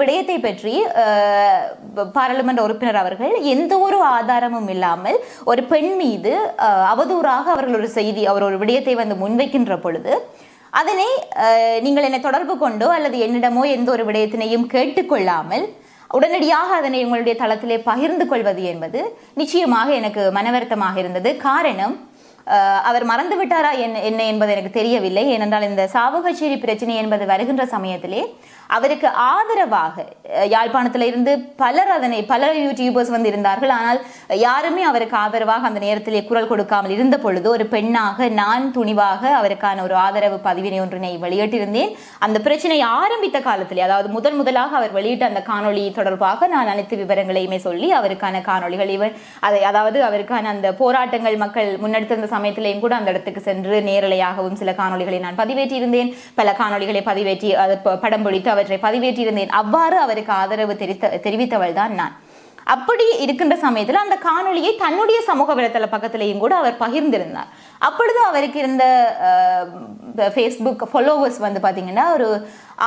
விடயத்தை பற்றி பாராளுமன்ற உறுப்பினர் அவர்கள் எந்த ஒரு ஆதாரமும் இல்லாமல் ஒரு பெண் மீது அவதூறாக அவர்கள் ஒரு செய்தி அவர் ஒரு விடயத்தை வந்து முன்வைக்கின்ற பொழுது அதனை நீங்கள் என்னை தொடர்பு கொண்டோ அல்லது என்னிடமோ எந்த ஒரு விடயத்தினையும் கேட்டுக்கொள்ளாமல் உடனடியாக அதனை உங்களுடைய தளத்திலே பகிர்ந்து கொள்வது என்பது நிச்சயமாக எனக்கு மனவருத்தமாக இருந்தது. காரணம் அவர் மறந்து விட்டாரா என்ன என்ன என்பது எனக்கு தெரியவில்லை. ஏனென்றால் இந்த சாவகச்சேரி பிரச்சனை என்பது வருகின்ற சமயத்திலே அவருக்கு ஆதரவாக யாழ்ப்பாணத்தில் இருந்து பலர் அதனை பல யூடியூபர்ஸ் வந்து இருந்தார்கள். ஆனால் யாருமே அவருக்கு ஆதரவாக அந்த நேரத்திலே குரல் கொடுக்காமல் இருந்த பொழுது ஒரு பெண்ணாக நான் துணிவாக அவருக்கான ஒரு ஆதரவு பதிவினை ஒன்றினை வெளியிட்டிருந்தேன். அந்த பிரச்சனை ஆரம்பித்த காலத்திலே அதாவது முதன் முதலாக அவர் வெளியிட்ட அந்த காணொளி தொடர்பாக நான் அனைத்து விவரங்களையுமே சொல்லி அவருக்கான காணொளிகள் இவர் அதை அதாவது அவருக்கான அந்த போராட்டங்கள் மக்கள் முன்னெடுத்திருந்த சமயத்திலையும் கூட அந்த இடத்துக்கு சென்று நேரலையாகவும் சில காணொளிகளை நான் பதிவேற்றியிருந்தேன். பல காணொளிகளை பதிவேற்றி அதை படம் பிடித்து அவற்றை பதிவேற்றியிருந்தேன். அவ்வாறு அவருக்கு ஆதரவு தெரிவித்த தெரிவித்தவள் தான் நான். அப்படி இருக்கின்ற சமயத்தில் அந்த காணொளியை தன்னுடைய சமூக வலைத்தள பக்கத்திலையும் கூட அவர் பகிர்ந்திருந்தார். அப்பொழுது அவருக்கு இருந்த ஃபேஸ்புக் ஃபாலோவர்ஸ் வந்து பார்த்தீங்கன்னா ஒரு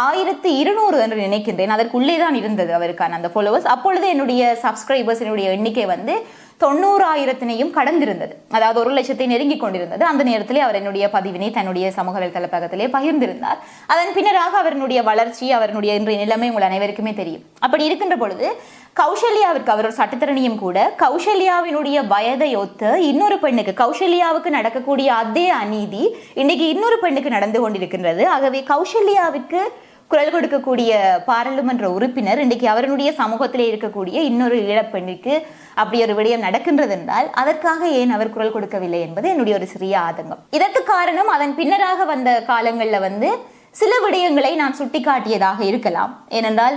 ஆயிரத்தி இருநூறு என்று நினைக்கின்றேன். அதற்குள்ளே தான் இருந்தது அவருக்கான அந்த ஃபாலோவர்ஸ் அப்பொழுது என்னுடைய சப்ஸ்கிரைபர்ஸ் என்னுடைய எண்ணிக்கை வந்து தொண்ணூறாயிரத்தினையும் கடந்திருந்தது. அதாவது ஒரு லட்சத்தை நெருங்கி கொண்டிருந்தது. அந்த நேரத்திலே அவர் என்னுடைய பதிவினை தன்னுடைய சமூக வலைத்தள பகிர்ந்திருந்தார். அதன் பின்னராக அவருடைய வளர்ச்சி அவருடைய இன்றைய நிலைமை உங்கள் அனைவருக்குமே தெரியும். அப்படி இருக்கின்ற பொழுது கௌசல்யாவிற்கு அவர் ஒரு சட்டத்திறனியும் கூட கௌசல்யாவினுடைய வயதை ஒத்து இன்னொரு பெண்ணுக்கு கௌசல்யாவுக்கு நடக்கக்கூடிய அதே அநீதி இன்னைக்கு இன்னொரு பெண்ணுக்கு நடந்து கொண்டிருக்கின்றது. ஆகவே கௌசல்யாவிற்கு குரல் கொடுக்கக்கூடிய பாராளுமன்ற உறுப்பினர் இன்றைக்கு அவருடைய சமூகத்திலே இருக்கக்கூடிய இன்னொரு ஈழப்பெண்ணுக்கு அப்படி ஒரு விடயம் நடக்கின்றது என்றால் அதற்காக ஏன் அவர் குரல் கொடுக்கவில்லை என்பது என்னுடைய ஒரு சிறிய ஆதங்கம். இதற்கு காரணம் அதன் பின்னராக வந்த காலங்களில் வந்து சில விடயங்களை நான் சுட்டிக்காட்டியதாக இருக்கலாம். ஏனென்றால்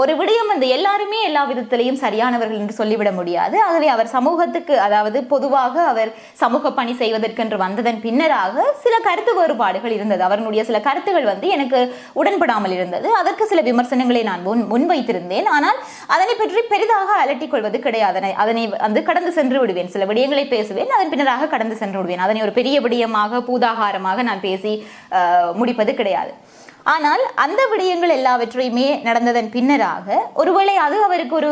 ஒரு விடயம் வந்து எல்லாருமே எல்லா விதத்திலையும் சரியானவர்கள் என்று சொல்லிவிட முடியாது. ஆகவே அவர் சமூகத்துக்கு அதாவது பொதுவாக அவர் சமூக பணி செய்வதற்கென்று வந்ததன் பின்னராக சில கருத்து வேறுபாடுகள் இருந்தது. அவர்களுடைய சில கருத்துகள் வந்து எனக்கு உடன்படாமல் இருந்தது. அதற்கு சில விமர்சனங்களை நான் முன் முன்வைத்திருந்தேன். ஆனால் அதனை பற்றி பெரிதாக அலட்டிக் கொள்வது கிடையாது. அதனை அதனை வந்து கடந்து சென்று விடுவேன். சில விடயங்களை பேசுவேன் அதன் பின்னராக கடந்து சென்று விடுவேன். அதனை ஒரு பெரிய விடயமாக பூதாகாரமாக நான் பேசி முடிப்பது கிடையாது. கிடையாது ஆனால் அந்த விடயங்கள் எல்லாவற்றையுமே நடந்ததன் பின்னராக ஒருவேளை அது அவருக்கு ஒரு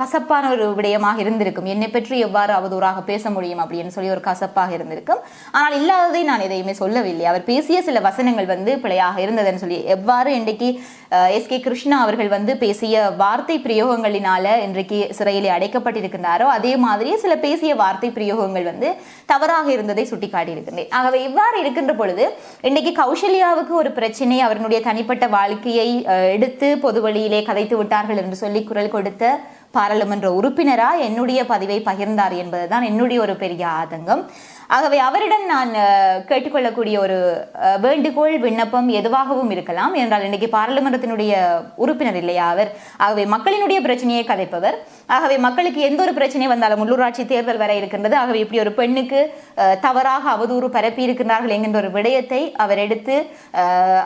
கசப்பான ஒரு விடயமாக இருந்திருக்கும். என்னை பற்றி எவ்வாறு அவதூறாக பேச முடியும் அப்படின்னு சொல்லி ஒரு கசப்பாக இருந்திருக்கும். ஆனால் இல்லாததை நான் எதையுமே சொல்லவில்லை. அவர் பேசிய சில வசனங்கள் வந்து பிழையாக இருந்ததுன்னு சொல்லி எவ்வாறு இன்றைக்கு எஸ் கே கிருஷ்ணா அவர்கள் வந்து பேசிய வார்த்தை பிரயோகங்களினால இன்றைக்கு சிறையிலே அடைக்கப்பட்டிருக்கின்றாரோ அதே மாதிரி சில பேசிய வார்த்தை பிரயோகங்கள் வந்து தவறாக இருந்ததை சுட்டிக்காட்டியிருக்கின்றேன். ஆகவே இவ்வாறு இருக்கின்ற பொழுது இன்றைக்கு கௌசல்யாவுக்கு ஒரு பிரச்சனை தன்னுடைய தனிப்பட்ட வாழ்க்கையை எடுத்து பொது வழியிலே கதைத்து விட்டார்கள் என்று சொல்லி குரல் கொடுத்த பாராளுமன்ற உறுப்பினராக என்னுடைய பதிவை பகிர்ந்தார் என்பதுதான் என்னுடைய ஒரு பெரிய ஆதங்கம். ஆகவே அவரிடம் நான் கேட்டுக்கொள்ளக்கூடிய ஒரு வேண்டுகோள் விண்ணப்பம் எதுவாகவும் இருக்கலாம். என்றால் இன்றைக்கு பாராளுமன்றத்தினுடைய உறுப்பினர் இல்லையா அவர்? ஆகவே மக்களினுடைய பிரச்சனையை கதைப்பவர். ஆகவே மக்களுக்கு எந்த ஒரு பிரச்சனை வந்தாலும் உள்ளூராட்சி தேர்தல் வர இருக்கின்றது. ஆகவே இப்படி ஒரு பெண்ணுக்கு தவறாக அவதூறு பரப்பி இருக்கின்றார்கள் என்கின்ற ஒரு விடயத்தை அவர் எடுத்து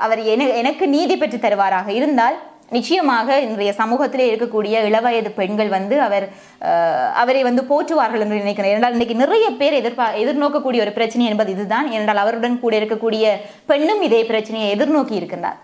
அவர் என- எனக்கு நீதி பெற்று தருவாராக இருந்தால் நிச்சயமாக இன்றைய சமூகத்திலே இருக்கக்கூடிய இளவயது பெண்கள் வந்து அவர் அவரை வந்து போற்றுவார்கள் என்று நினைக்கிறேன். ஏனென்றால் இன்னைக்கு நிறைய பேர் எதிர்பார் எதிர்நோக்கக்கூடிய ஒரு பிரச்சனை என்பது இதுதான். ஏனென்றால் அவருடன் கூட இருக்கக்கூடிய பெண்ணும் இதே பிரச்சனையை எதிர்நோக்கி இருக்கின்றார்.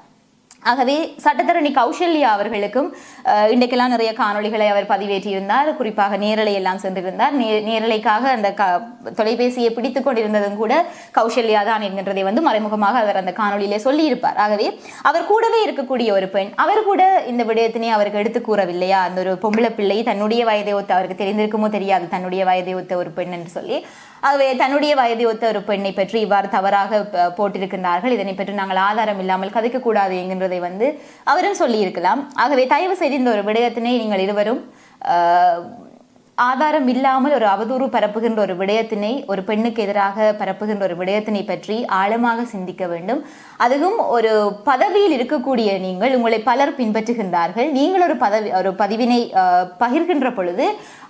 ஆகவே சட்டத்தரணி கௌசல்யா அவர்களுக்கும் இன்றைக்கெல்லாம் நிறைய காணொளிகளை அவர் பதிவேற்றியிருந்தார். குறிப்பாக நேரலை எல்லாம் சென்றிருந்தார். நே- நேரலைக்காக அந்த க தொலைபேசியை பிடித்து கொண்டிருந்ததும் கூட கௌசல்யா தான் என்கின்றதை வந்து மறைமுகமாக அவர் அந்த காணொளியிலே சொல்லியிருப்பார். ஆகவே அவர் கூடவே இருக்கக்கூடிய ஒரு பெண் அவர் கூட இந்த விடயத்தினை அவருக்கு எடுத்து கூறவில்லையா? அந்த ஒரு பொம்பளை பிள்ளை தன்னுடைய வயதை ஒத்த அவருக்கு தெரிந்திருக்குமோ தெரியாது தன்னுடைய வயதை ஒத்த ஒரு பெண் என்று சொல்லி ஆகவே தன்னுடைய வயதை ஒத்த ஒரு பெண்ணை பற்றி இவ்வாறு தவறாக போட்டிருக்கின்றார்கள். இதனை பற்றி நாங்கள் ஆதாரம் இல்லாமல் கதைக்கக்கூடாது என்கின்றதை வந்து அவரும் சொல்லியிருக்கலாம். ஆகவே தயவு செய்து இந்த ஒரு விடயத்தினை நீங்கள் இருவரும் ஆதாரம் இல்லாமல் ஒரு அவதூறு பரப்புகின்ற ஒரு விடயத்தினை ஒரு பெண்ணுக்கு எதிராக பரப்புகின்ற ஒரு விடயத்தினை பற்றி ஆழமாக சிந்திக்க வேண்டும். அதுவும் ஒரு பதவியில் இருக்கக்கூடிய நீங்கள் உங்களை பலர் பின்பற்றுகின்றார்கள். நீங்கள் ஒரு பதவி ஒரு பதிவினை பகிர்கின்ற பொழுது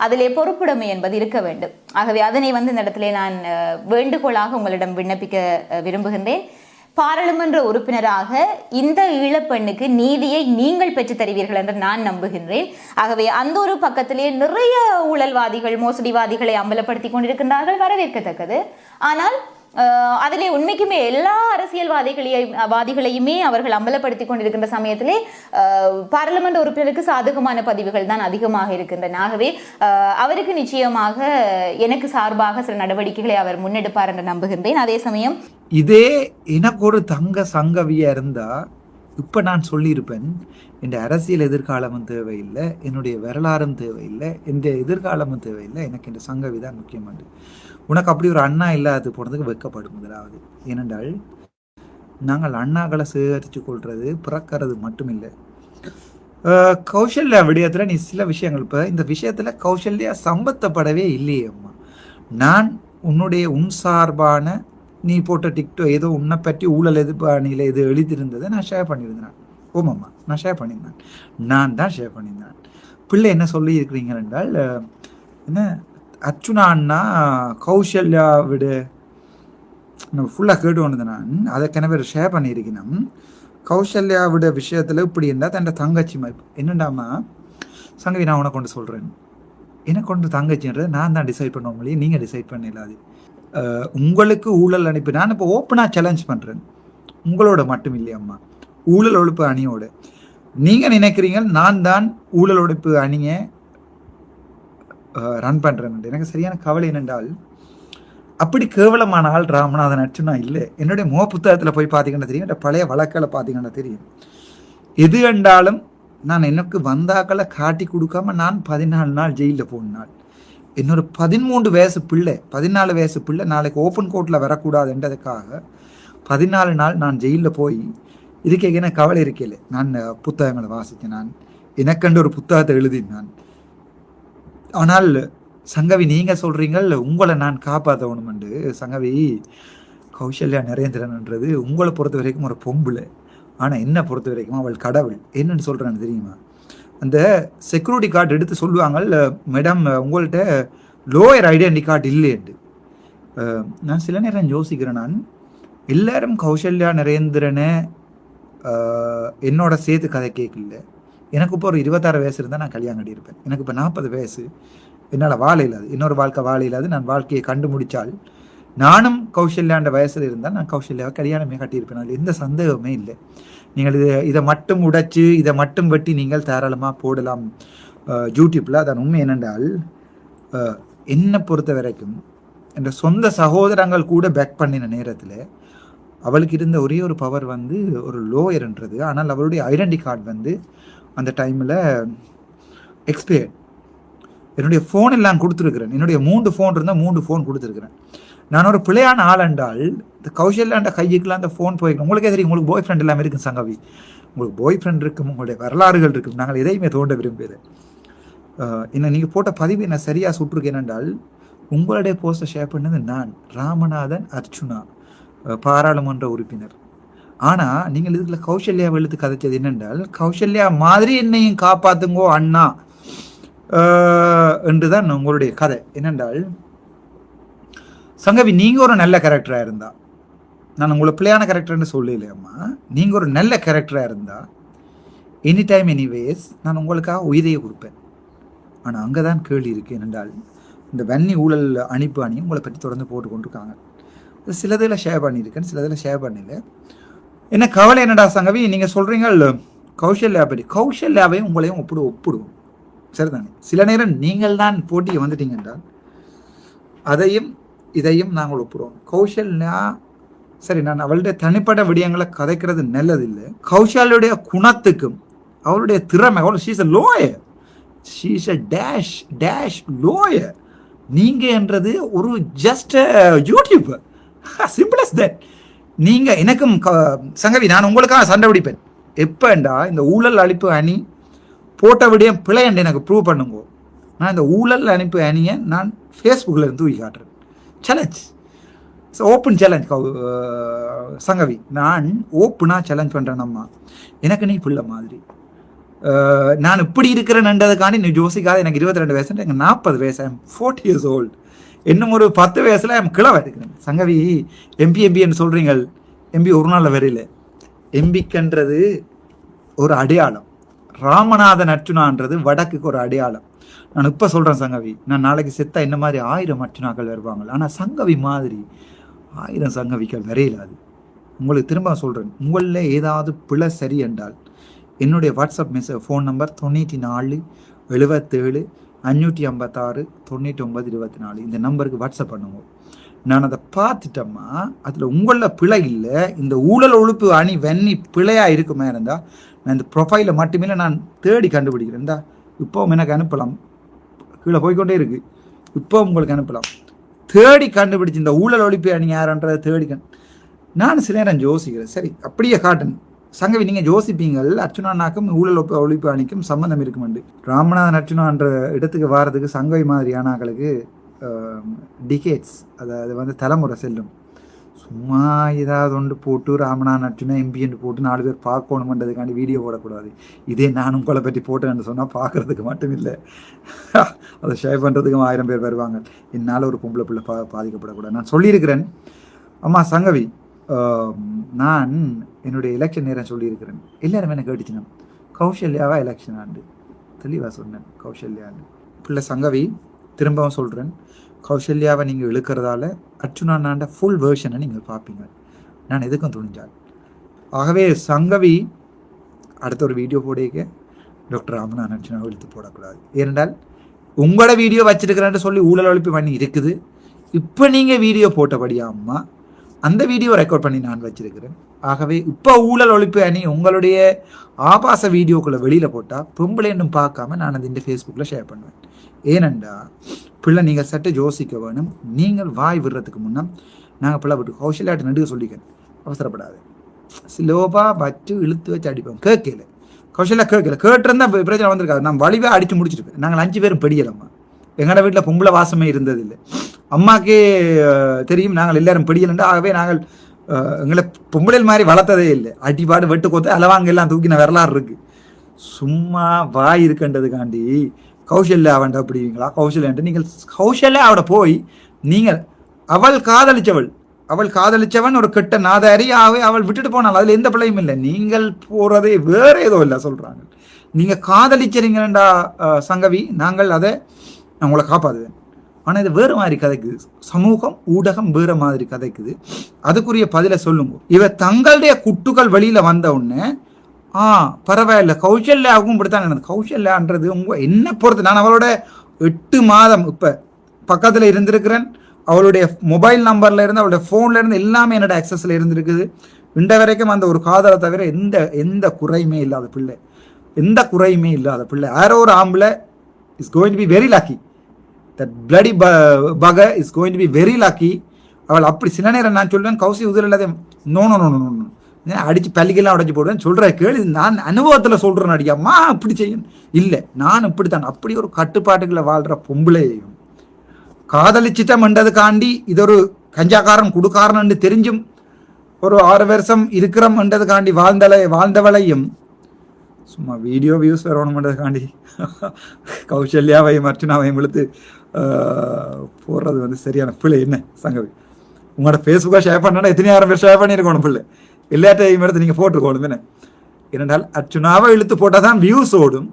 அதிலே பொறுப்புடைமை என்பது இருக்க வேண்டும். ஆகவே அதனை வந்து இந்த இடத்துல நான் வேண்டுகோளாக உங்களிடம் விண்ணப்பிக்க விரும்புகின்றேன். பாராளுமன்ற உறுப்பினராக இந்த ஈழப்பெண்ணுக்கு நீதியை நீங்கள் பெற்றுத் தருவீர்கள் என்று நான் நம்புகின்றேன். ஆகவே அந்த ஒரு பக்கத்திலே நிறைய ஊழல்வாதிகள் மோசடிவாதிகளை அம்பலப்படுத்தி கொண்டிருக்கின்றார்கள் வரவேற்கத்தக்கது. ஆனால் அதிலே உண்மைக்குமே எல்லா அரசியல்வாதிகளையும் வாதிகளையுமே அவர்கள் அம்பலப்படுத்தி கொண்டிருக்கின்ற சமயத்திலே பாராளுமன்ற உறுப்பினருக்கு சாதகமான பதிவுகள் தான் அதிகமாக இருக்கின்றன. ஆகவே அவருக்கு நிச்சயமாக எனக்கு சார்பாக சில நடவடிக்கைகளை அவர் முன்னெடுப்பார் என்று நம்புகின்றேன். அதே சமயம் இதே எனக்கு ஒரு தங்க சங்கவியா இருந்தா இப்ப நான் சொல்லியிருப்பேன் என் அரசியல் எதிர்காலமும் தேவையில்லை என்னுடைய வரலாறும் தேவையில்லை எந்த எதிர்காலமும் தேவையில்லை எனக்கு இந்த சங்கவி தான் முக்கியமானது. உனக்கு அப்படி ஒரு அண்ணா இல்லாது போனதுக்கு வெக்கப்படும் முதலாவது ஏனென்றால் நாங்கள் அண்ணாக்களை சேகரித்து கொள்வது பிறக்கிறது மட்டுமில்லை. இல்லை கௌசல்யா விடயத்தில் நீ சில விஷயங்கள் இப்போ இந்த விஷயத்தில் கௌசல்யா சம்பந்தப்படவே இல்லையே அம்மா. நான் உன்னுடைய உன் சார்பான நீ போட்ட டிக்டோ ஏதோ உன்னை பற்றி ஊழல் எதிர்ப்பாணியில் இது எழுதியிருந்ததை நான் ஷேர் பண்ணியிருந்தேன். ஓமாம்மா நான் ஷேர் பண்ணியிருந்தேன். நான் தான் ஷேர் பண்ணியிருந்தேன். பிள்ளை என்ன சொல்லி இருக்கிறீங்க என்றால் என்ன அர்ச்சுனா அண்ணா கௌசல்யா விடு. நம்ம ஃபுல்லாக கேட்டு வந்தது நான். அதை கிண பேர் ஷேர் பண்ணியிருக்கணும். கௌசல்யாவோட விஷயத்தில் இப்படி இருந்தால் தன் தங்கச்சி மாதிரி. என்னண்டாமா சங்கவி நான் உனக்கு கொண்டு சொல்கிறேன் எனக்கு கொண்டு தங்கச்சின்றது நான் தான் டிசைட் பண்ண முடியும். நீங்கள் டிசைட் பண்ணிடலாது. அது உங்களுக்கு ஊழல் அனுப்பி நான் இப்போ ஓப்பனாக சேலஞ்ச் பண்ணுறேன் உங்களோட மட்டும் இல்லையம்மா ஊழல் ஒழிப்பு அணியோட. நீங்கள் நினைக்கிறீங்க நான் தான் ஊழல் ஒழிப்பு அணியை ரன் பண்ணுறேன் எனக்கு சரியான கவலை என்னென்றால் அப்படி கேவலமான ஆள் ராமநாதன் அர்ச்சுனா இல்லை. என்னுடைய முக புத்தகத்தில் போய் பார்த்தீங்கன்னா தெரியும். இந்த பழைய வழக்கில் பார்த்தீங்கன்னா தெரியும். எது என்றாலும் நான் எனக்கு வந்தாக்களை காட்டி கொடுக்காம நான் பதினாலு நாள் ஜெயிலில் போன நாள் இன்னொரு பதிமூன்று வயசு பிள்ளை பதினாலு வயசு பிள்ளை நாளைக்கு ஓப்பன் கோர்ட்டில் வரக்கூடாதுன்றதுக்காக பதினாலு நாள் நான் ஜெயிலில் போய் இருக்கே என்ன கவலை இருக்கையில் நான் புத்தகங்களை வாசித்தேன். நான் எனக்கண்டு ஒரு புத்தகத்தை எழுதினேன். ஆனால் சங்கவி நீங்க சொல்றீங்க உங்களை நான் காப்பாற்றணுமெண்டு சங்கவி கௌசல்யா நரேந்திரன்ன்றது உங்களை பொறுத்த வரைக்கும் ஒரு பொம்பளை. ஆனால் என்ன பொறுத்த வரைக்கும் அவள் கடவுள். என்னன்னு சொல்கிறான்னு தெரியுமா? அந்த செக்யூரிட்டி கார்டு எடுத்து சொல்லுவாங்க மேடம் உங்கள்கிட்ட லோயர் ஐடென்டி கார்டு இல்லைண்டு நான் சில நேரம் யோசிக்கிறேன் நான். எல்லாரும் கௌசல்யா நரேந்திரனை என்னோட சேர்த்து கதை கேட்கல. எனக்கு இப்போ ஒரு இருபத்தாறு வயசு இருந்தால் நான் கல்யாணம் கட்டியிருப்பேன். எனக்கு இப்போ நாற்பது வயசு. என்னால் வாழை இல்லாது இன்னொரு வாழ்க்கை வாழை இல்லாது நான் வாழ்க்கையை கண்டு முடித்தால் நானும் கௌசல்யாண்ட வயசில் இருந்தால் நான் கௌசல்யாவை கல்யாணமே கட்டியிருப்பேன். அதில் எந்த சந்தேகமே இல்லை. நீங்கள் இது இதை மட்டும் உடைச்சு இதை மட்டும் வெட்டி நீங்கள் தாராளமாக போடலாம். யூடியூப்பில் அதன் உண்மை என்னென்றால் என்னை பொறுத்த வரைக்கும் என்ற சொந்த சகோதரங்கள் கூட பேக் பண்ணின நேரத்தில் அவளுக்கு இருந்த ஒரே ஒரு பவர் வந்து ஒரு லோயர்ன்றது ஆனால் அவளுடைய ஐடென்டி கார்டு வந்து அந்த டைமில் எக்ஸ்பயர்ட் என்னுடைய ஃபோன் எல்லாம் கொடுத்துருக்குறேன். என்னுடைய மூன்று ஃபோன் இருந்தால் மூன்று ஃபோன் கொடுத்துருக்குறேன். நான் ஒரு பிள்ளையான ஆள் என்றால் இந்த கௌஷல்யாண்ட கையுக்குலாம் அந்த ஃபோன் போயிருக்கணும் உங்களுக்கே தெரியும் உங்களுக்கு பாய் ஃப்ரெண்ட் எல்லாமே இருக்கும் சங்கவி. உங்களுக்கு பாய் ஃப்ரெண்ட் இருக்கும் உங்களுடைய வரலாறுகள் இருக்கும். நாங்கள் எதையுமே தோண்ட விரும்புகிறேன் என்ன நீங்கள் போட்ட பதிவு என்ன சரியாக சுட்டிருக்கேன் என்றால் உங்களுடைய போஸ்ட்டை ஷேர் பண்ணது நான் ராமநாதன் அர்ச்சுனா பாராளுமன்ற உறுப்பினர். ஆனால் நீங்கள் இதுல கௌசல்யா எழுத்து கதைச்சது என்னென்றால் கௌசல்யா மாதிரி என்னையும் காப்பாத்துங்கோ அண்ணா அஹ், என்றுதான் உங்களுடைய கதை. என்னென்றால் சங்கவி நீங்கள் ஒரு நல்ல கேரக்டராக இருந்தா நான் உங்களை பிள்ளையான கேரக்டர்னு சொல்லலையம்மா நீங்கள் ஒரு நல்ல கேரக்டராக இருந்தா எனி டைம் எனிவேஸ் நான் உங்களுக்காக உயிரையே கொடுப்பேன். ஆனால் அங்கே தான் கேள்வி இருக்கு. என்னென்றால் இந்த வன்னி ஊழல் அணிப்பு அணி உங்களை பற்றி தொடர்ந்து போட்டு கொண்டிருக்காங்க. சிலதில் ஷேர் பண்ணியிருக்கேன் சிலதில் ஷேர் பண்ணல. என்ன கவலை என்னடா சங்கவி? நீங்கள் சொல்கிறீங்க கௌஷல்யா பற்றி கௌஷல்யாவையும் உங்களையும் ஒப்பிடு ஒப்பிடுவோம். சரிதானே? சில நேரம் நீங்கள் தான் போட்டிக்கு வந்துட்டீங்க என்றால் அதையும் இதையும் நாங்கள் ஒப்பிடுவோம். கௌஷல்யா சரி நான் அவளுடைய தனிப்பட்ட விடயங்களை கதைக்கிறது நல்லதில்லை. கௌஷல்யுடைய குணத்துக்கும் அவளுடைய திறமை அவள் she's a lower she's a dash dash lower நீங்கள் என்றது ஒரு ஜஸ்ட் யூடியூபர் சிம்பிள் தட் நீங்க எனக்கும் க- சங்கவி நான் உங்களுக்காக சண்டை பிடிப்பேன். எப்பண்டா இந்த ஊழல் அழிப்பு அணி போட்ட விடயம் பிழையண்டு எனக்கு ப்ரூவ் பண்ணுங்க. நான் இந்த ஊழல் அனுப்பு அணியை நான் ஃபேஸ்புக்கில் இருந்து தூக்கி காட்டுறேன். Challenge open challenge Sangavi. நான் ஓப்பனாக சேலஞ்ச் பண்ணுறேன் அம்மா. எனக்கு நீ பிள்ளை மாதிரி. நான் இப்படி இருக்கிறேன்ன்றதுக்காண்டி நீ யோசிக்காத. எனக்கு இருபத்தி ரெண்டு வயசு எனக்கு நாற்பது வயசு. ஐம் ஃபோர்ட்டி இயர்ஸ் ஓல்டு இன்னும் ஒரு பத்து வயசில் என் கிழவ இருக்கிறேன் சங்கவி எம்பி எம்பின்னு சொல்கிறீங்க எம்பி ஒரு நாள் வரையில். எம்பிக்கன்றது ஒரு அடையாளம். ராமநாதன் அர்ச்சுனான்றது வடக்குக்கு ஒரு அடையாளம். நான் இப்போ சொல்கிறேன் சங்கவி நான் நாளைக்கு செத்தா என்ன மாதிரி ஆயிரம் அர்ச்சுனாக்கள் வருவாங்க. ஆனால் சங்கவி மாதிரி ஆயிரம் சங்கவிகள் வரையிலாது உங்களுக்கு திரும்ப சொல்கிறேன் உங்களில் ஏதாவது பிழை சரி என்றால் என்னுடைய வாட்ஸ்அப் மெசேஜ் ஃபோன் நம்பர் தொண்ணூற்றி நாலு எழுபத்தேழு அஞ்சூற்றி ஐம்பத்தாறு தொண்ணூற்றி ஒன்பது இருபத்தி நாலு. இந்த நம்பருக்கு வாட்ஸ்அப் பண்ணுங்க. நான் அதை பார்த்துட்டோமா அதில் உங்களில் பிழை இல்லை. இந்த ஊழல் ஒழுப்பு அணி வெண்ணி பிழையாக இருக்குமே இருந்தால் நான் இந்த ப்ரொஃபைலை மட்டுமே நான் தேடி கண்டுபிடிக்கிறேன். இருந்தா இப்போவும் எனக்கு அனுப்பலாம். கீழே போய்க்கொண்டே இருக்கு. இப்போ உங்களுக்கு அனுப்பலாம். தேடி கண்டுபிடிச்சு இந்த ஊழல் ஒழிப்பு அணி யாருன்றதை தேடி கண் நான் சில நேரம் யோசிக்கிறேன். சரி அப்படியே காட்டன் சங்கவி நீங்கள் யோசிப்பீங்கள் அர்ச்சுனானாக்கும் ஊழல் ஒப்பு ஒழிப்பு அணிக்கும் சம்பந்தம் இருக்குமெண்டு ராமநாதன் அர்ச்சுனான்ற இடத்துக்கு வாரதுக்கு சங்கவி மாதிரியானாக்களுக்கு டிகேட்ஸ் அதாவது வந்து தலைமுறை செல்லும். சும்மா ஏதாவது ஒன்று போட்டு ராமநாதன் அர்ச்சுனா எம்பின்னு போட்டு நாலு பேர் பார்க்கணுமன்றதுக்காண்டி வீடியோ போடக்கூடாது. இதே நான் உங்களை பற்றி போட்டேன்னு சொன்னால் பார்க்குறதுக்கு மட்டும் இல்லை. அதை ஷேர் பண்ணுறதுக்கும் ஆயிரம் பேர் வருவாங்க. என்னால் ஒரு பொம்பளை பிள்ளை பா பாதிக்கப்படக்கூடாது. நான் சொல்லியிருக்கிறேன். அம்மா சங்கவி நான் என்னுடைய எலெக்ஷன் நேரம் சொல்லியிருக்கிறேன். எல்லாரும் என்ன கேட்டுச்சுன்னா கௌஷல்யாவா எலெக்ஷன் ஆண்டு தெளிவாக சொன்னேன் கௌஷல்யான்னு பிள்ளை சங்கவி திரும்பவும் சொல்கிறேன் கௌசல்யாவை நீங்கள் இழுக்கிறதால அர்ச்சுனாண்டாண்ட ஃபுல் வேர்ஷனை நீங்கள் பார்ப்பீங்க. நான் எதுக்கும் துணிஞ்சால். ஆகவே சங்கவி அடுத்த ஒரு வீடியோ போடிக்க டாக்டர் ராமநாதன் அர்ச்சுனாவை இழுத்து போடக்கூடாது. ஏனென்றால் உங்களோட வீடியோ வச்சிருக்கிறேன்னு சொல்லி ஊழல் ஒழிப்பு பண்ணி இருக்குது. இப்போ நீங்கள் வீடியோ போட்டபடியா அம்மா அந்த வீடியோ ரெக்கார்ட் பண்ணி நான் வச்சிருக்கிறேன். ஆகவே இப்போ ஊழல் ஒழிப்பு அணி உங்களுடைய ஆபாச வீடியோக்குள்ளே வெளியில் போட்டால் பொம்பளைன்னு பார்க்காம நான் அது இந்த ஃபேஸ்புக்கில் ஷேர் பண்ணுவேன். ஏனெண்டா பிள்ளை நீங்கள் சட்டை யோசிக்க வேணும். நீங்கள் வாய் விடுறதுக்கு முன்னே நாங்கள் பிள்ளை விட்டு கௌசல்யாட்டு நடுக்க சொல்லிக்கிறேன். அவசரப்படாது. ஸ்லோவாக வச்சு இழுத்து வச்சு அடிப்போம். கேட்கல. கௌசல்யா கேட்கல. கேட்டிருந்தா பிரச்சனை வந்திருக்காது. நான் வலிவே அடித்து முடிச்சிருப்பேன் நாங்கள் அஞ்சு பேரும் பெடியலம்மா. எங்களோட வீட்டில் பொம்பளை வாசமே இருந்ததில்லை. அம்மாக்கே தெரியும். நாங்கள் எல்லாரும் பெடியலண்டா. ஆகவே நாங்கள் எங்களை பொம்பளை மாதிரி வளர்த்ததே இல்லை. அடிபாடு வெட்டு கொத்து அளவாங்க எல்லாம் தூக்கின வரலாறு இருக்கு. சும்மா வாய் இருக்கன்றதுக்காண்டி கௌசல்யா அவன்ட அப்படிங்களா கௌசல்யான்ட்டு நீங்கள் கௌசல்யா போய் நீங்கள் அவள் காதலிச்சவள். அவள் காதலிச்சவன் ஒரு கெட்ட நாதாரி. ஆகவே அவள் விட்டுட்டு போனாள் அதில் எந்த பிள்ளையும் இல்லை. நீங்கள் போறதே வேற ஏதோ இல்லை சொல்றாங்க. நீங்க காதலிச்சறீங்கடா சங்கவி. நாங்கள் அதை நான் உங்களை காப்பாதுவேன் ஆனால் இது வேறு மாதிரி கதைக்குது. சமூகம் ஊடகம் வேறு மாதிரி கதைக்குது. அதுக்குரிய பதிலை சொல்லுங்க. இவ தங்களுடைய குட்டுகள் வழியில் வந்த உடனே ஆ பரவாயில்ல. கௌசல்யாவுக்கும் இப்படித்தான் நடந்தது. கௌசல்யான்றது உங்க என்ன பொறுத்து நான் அவளோட எட்டு மாதம் இப்போ பக்கத்தில் இருந்திருக்கிறேன். அவளுடைய மொபைல் நம்பர்ல இருந்து அவளுடைய ஃபோன்ல இருந்து எல்லாமே என்னோட அக்சஸில் இருந்திருக்குது. இன்ற வரைக்கும் அந்த ஒரு காதலை தவிர எந்த எந்த குறையுமே இல்லாத பிள்ளை. எந்த குறையுமே இல்லாத பிள்ளை. யாரோ ஒரு ஆம்பளை is going to be very lucky that bloody பக is going to be very lucky அவள் அப்படி சில நேரம் நான் சொல்லுவேன் கௌசி உதிர இல்லாத நோ நோ நோ நோ அடிச்சு பல்லிகெல்லாம் உடைச்சு போடுவேன் சொல்கிற கேள்வி நான் அனுபவத்தில் சொல்கிறேன் அடிக்காமா அப்படி செய்யும். இல்லை நான் இப்படித்தான் அப்படி ஒரு கட்டுப்பாட்டுகளை வாழ்கிற பொம்பளையையும் காதலிச்சிட்டம்ன்றதுக்காண்டி இது ஒரு கஞ்சாக்காரன் குடுக்காரன் தெரிஞ்சும் ஒரு ஆறு வருஷம் இருக்கிறோம்ன்றதுக்காண்டி வாழ்ந்தலை வாழ்ந்தவளையும் சும்மா வீடியோ வியூஸ் வரணுன்றதுக்காண்டி கௌசல்யாவையும் அர்ச்சனாவையும் இழுத்து போடுறது வந்து சரியான பிள்ளை என்ன சங்கவி? உங்களோட ஃபேஸ்புக்காக ஷேர் பண்ணா எத்தனையாயிரம் பேர் ஷேர் பண்ணியிருக்கணும் பிள்ளை? எல்லாத்தையும் எடுத்து நீங்கள் போட்டுருக்கணும் என்ன? ஏனென்றால் அர்ச்சுனாவை இழுத்து போட்டால் தான் வியூஸ் ஓடும்.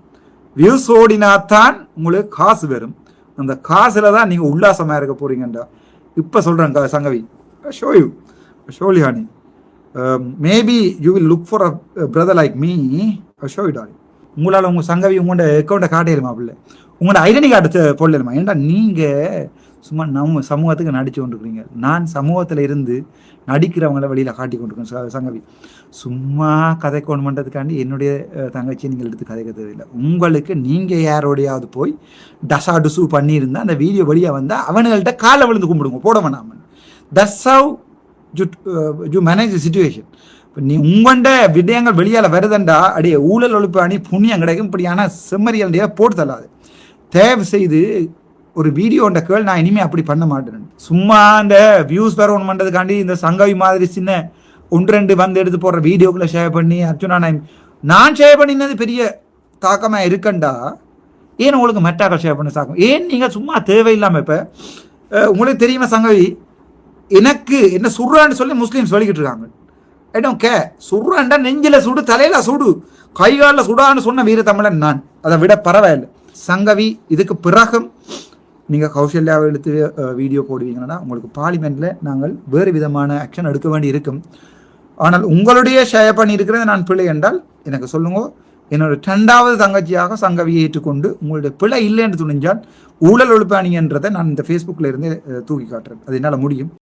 வியூஸ் ஓடினாத்தான் உங்களுக்கு காசு வரும். அந்த காசில் தான் நீங்கள் உல்லாசமாக இருக்க போறீங்கண்டா இப்போ சொல்கிறேன் Sangavi. So you surely honey maybe you will look for a brother like me so you dolly உங்களால் உங்கள் சங்கவி உங்களோட அக்கௌண்ட்டை காட்டிடுமா பிள்ளை? உங்களோட ஐடென்டி கார்டு போடலாமா? ஏன்டா நீங்கள் சும்மா நம்ம சமூகத்துக்கு நடிச்சு கொண்டிருக்கிறீங்க. நான் சமூகத்தில் இருந்து நடிக்கிறவங்கள வெளியில் காட்டி கொண்டிருக்கேன் சங்கவி. சும்மா கதைக்கோணும் பண்ணுறதுக்காண்டி என்னுடைய தங்கச்சி தங்கச்சியை நீங்கள் எடுத்து கதைக்க தேவையில்லை உங்களுக்கு நீங்கள் யாரோடையாவது போய் டசா டுசு பண்ணியிருந்தால் அந்த வீடியோ வழியாக வந்தால் அவனுங்கள்ட்ட காலை விழுந்து கும்பிடுங்க. போட வேணாமன் that's how you you manage situation நீ உங்கண்ட விடயங்கள் வெளியால் வருதண்டா அடியே ஊழல் ஒழிப்பு அணி புண்ணியம் கிடைக்கும் இப்படியான செம்மறியல் போட்டு தள்ளாது. தயவு செய்து ஒரு வீடியோண்ட கேள் நான் இனிமேல் அப்படி பண்ண மாட்டேன். சும்மா அந்த வியூஸ் வரணும் பண்ணுறதுக்காண்டி இந்த சங்கவி மாதிரி சின்ன ஒன்று ரெண்டு வந்து எடுத்து போடுற வீடியோக்குள்ளே ஷேர் பண்ணி அர்ச்சுனா நான் நான் ஷேர் பண்ணினது பெரிய தாக்கமாக இருக்கண்டா? ஏன் உங்களுக்கு மெட்டாக்கள் ஷேர் பண்ண தாக்கம்? ஏன் நீங்கள் சும்மா தேவையில்லாமல் இப்போ உங்களுக்கு தெரியுமா சங்கவி எனக்கு என்ன சுடுறான்னு சொல்லி முஸ்லீம்ஸ் சொல்லிக்கிட்டு இருக்காங்க. ஐ கே சுடுறான்டா நெஞ்சில் சுடு தலையில் சுடு. கைகாலில் சுடான்னு சொன்ன வீர தமிழன் நான். அதை விட பரவாயில்லை. சங்கவி இதுக்கு பிறகும் நீங்கள் கௌசல்யாவை எடுத்து வீடியோ போடுவீங்கன்னா உங்களுக்கு பார்லிமெண்ட்டில் நாங்கள் வேறு விதமான ஆக்ஷன் எடுக்க வேண்டி இருக்கும். ஆனால் உங்களுடைய ஷேர் பண்ணியிருக்கிறது நான் பிழை என்றால் எனக்கு சொல்லுங்க. என்னோட ரெண்டாவது தங்கச்சியாக சங்கவியை ஏற்றுக்கொண்டு உங்களுடைய பிழை இல்லை என்று துணிஞ்சால் ஊழல் ஒழிப்பானி என்றதை நான் இந்த ஃபேஸ்புக்கில் இருந்து தூக்கி காட்டுறேன். அது என்னால் முடியும்.